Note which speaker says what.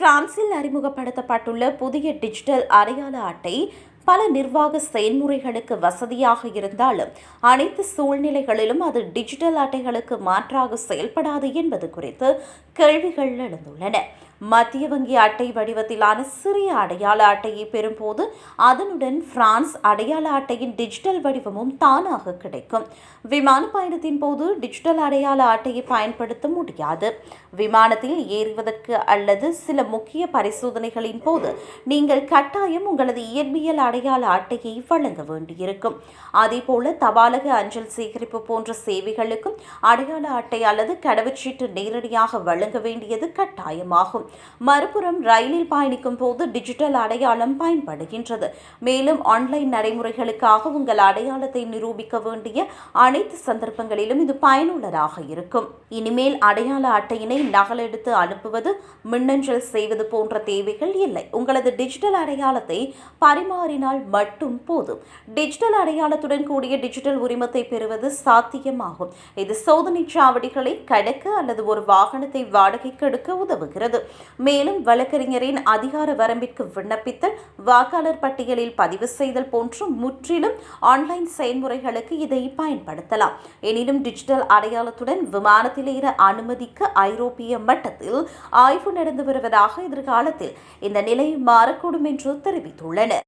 Speaker 1: பிரான்சில் அறிமுகப்படுத்தப்பட்டுள்ள புதிய டிஜிட்டல் அடையாள அட்டை பல நிர்வாக செயல்முறைகளுக்கு வசதியாக இருந்தாலும் அனைத்து சூழ்நிலைகளிலும் அது டிஜிட்டல் அட்டைகளுக்கு மாற்றாக செயல்படாது என்பது குறித்து கேள்விகள் எழுந்துள்ளன. மத்திய வங்கி அட்டை வடிவத்திலான சிறிய அடையாள அட்டையை பெறும்போது அதனுடன் பிரான்ஸ் அடையாள அட்டையின் டிஜிட்டல் வடிவமும் தானாக கிடைக்கும். விமான பயணத்தின் போது டிஜிட்டல் அடையாள அட்டையை பயன்படுத்த முடியாது. விமானத்தில் ஏறுவதற்கு அல்லது சில முக்கிய பரிசோதனைகளின் போது நீங்கள் கட்டாயம் உங்களது இயற்பியல் அடையாள அட்டையை வழங்க வேண்டியிருக்கும். அதேபோல தபாலக அஞ்சல் சேகரிப்பு போன்ற சேவைகளுக்கும் அடையாள அட்டை அல்லது கடவுச்சீட்டு நேரடியாக வழங்க வேண்டியது கட்டாயமாகும். மறுபுறம் ரயிலில் பயணிக்கும் போது டிஜிட்டல் அடையாளம் பயன்படுகின்றது. மேலும் ஆன்லைன் நடைமுறைகளுக்காக உங்கள் அடையாளத்தை நிரூபிக்க வேண்டிய அனைத்து சந்தர்ப்பங்களிலும் இது பயனுள்ளதாக இருக்கும். இனிமேல் அடையாள அட்டையினை நகலெடுத்து அனுப்புவது மின்னஞ்சல் செய்வது போன்ற தேவைகள் இல்லை. உங்களது டிஜிட்டல் அடையாளத்தை பரிமாறினால் மட்டும் போதும். டிஜிட்டல் அடையாளத்துடன் கூடிய டிஜிட்டல் உரிமத்தை பெறுவது சாத்தியமாகும். இது சோதனை சாவடிகளை கடக்க அல்லது ஒரு வாகனத்தை வாடகைக்கு எடுக்க உதவுகிறது. மேலும் வழக்கறிஞரின் அதிகார வரம்பிற்கு விண்ணப்பித்தல் வாக்காளர் பட்டியலில் பதிவு செய்தல் போன்ற முற்றிலும் ஆன்லைன் செயல்முறைகளுக்கு இதை பயன்படுத்தலாம். எனினும் டிஜிட்டல் அடையாளத்துடன் விமானத்தில் ஏற அனுமதிக்க ஐரோப்பிய மட்டத்தில் ஆய்வு நடந்து வருவதாக எதிர்காலத்தில் இந்த நிலை மாறக்கூடும் என்று தெரிவித்துள்ளனர்.